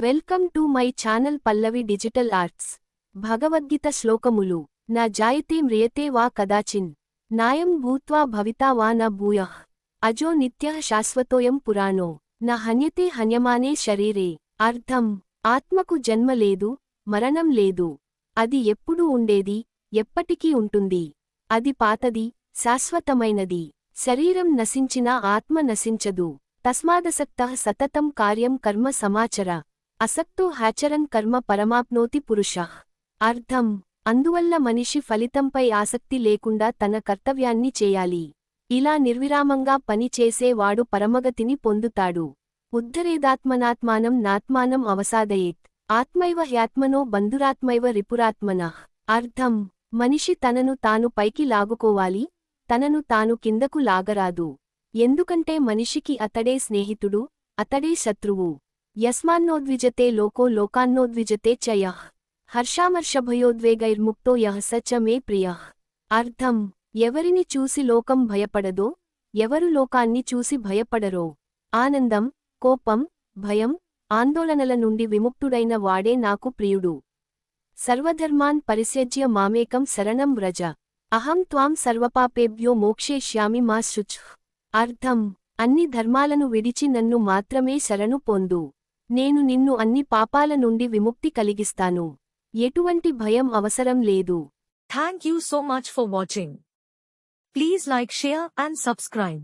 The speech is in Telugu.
Welcome to my channel Pallavi digital arts. Bhagavad Gita శ్లోకములు. నా జాయతే మ్రియతే వా కదాచిన్. నాయం భూత్వా భవితా వా న భూయ. అజో నిత్య శాశ్వతోయం పురాణో. న హన్యతే హన్యమానే శరీరే. అర్థం. ఆత్మకు జన్మ లేదు మరణం లేదు. అది ఎప్పుడూ ఉండేది ఎప్పటికీ ఉంటుంది. అది పాతది శాశ్వతమైనది. శరీరం నశించినా ఆత్మ నశించదు. తస్మాదసక్త సతతం కార్యం కర్మ సమాచర. అసక్తో హ్యాచరన్ కర్మ పరమాప్నోతి పురుష. అర్థం. అందువల్ల మనిషి ఫలితంపై ఆసక్తి లేకుండా తన కర్తవ్యాన్ని చేయాలి. ఇలా నిర్విరామంగా పనిచేసేవాడు పరమగతిని పొందుతాడు. ఉద్ధరేదాత్మనాత్మానం నాత్మానం అవసాదయేత్. ఆత్మైవ హ్యాత్మనో బంధురాత్మైవ రిపురాత్మన. అర్థం. మనిషి తనను తాను పైకి లాగుకోవాలి తనను తాను కిందకు లాగరాదు. ఎందుకంటే మనిషికి అతడే స్నేహితుడు అతడే శత్రువు. యస్మాన్నోద్విజతే లోకో లోకాన్నోద్విజతే చ యః హర్షామర్షభయోద్వేగైర్ముక్తో యః స చ మే ప్రియః. అర్థం ఎవరిని చూసి లోకం భయపడదో ఎవరు లోకాన్ని చూసి భయపడరో. ఆనందం కోపం భయం ఆందోళనల నుండి విముక్తుడైన వాడే నాకు ప్రియుడు. సర్వధర్మాన్ పరిత్యజ్య మామేకం శరణం వ్రజ. అహం త్వాం సర్వపాపేభ్యో మోక్షేష్యామి మా శుచ్. అర్థం అన్ని ధర్మాలను విడిచి నన్ను మాత్రమే శరణు పొందు. నేను నిన్ను అన్ని పాపాల నుండి విముక్తి కలిగిస్తాను. ఎటువంటి భయం అవసరం లేదు. Thank you so much for watching please like share and subscribe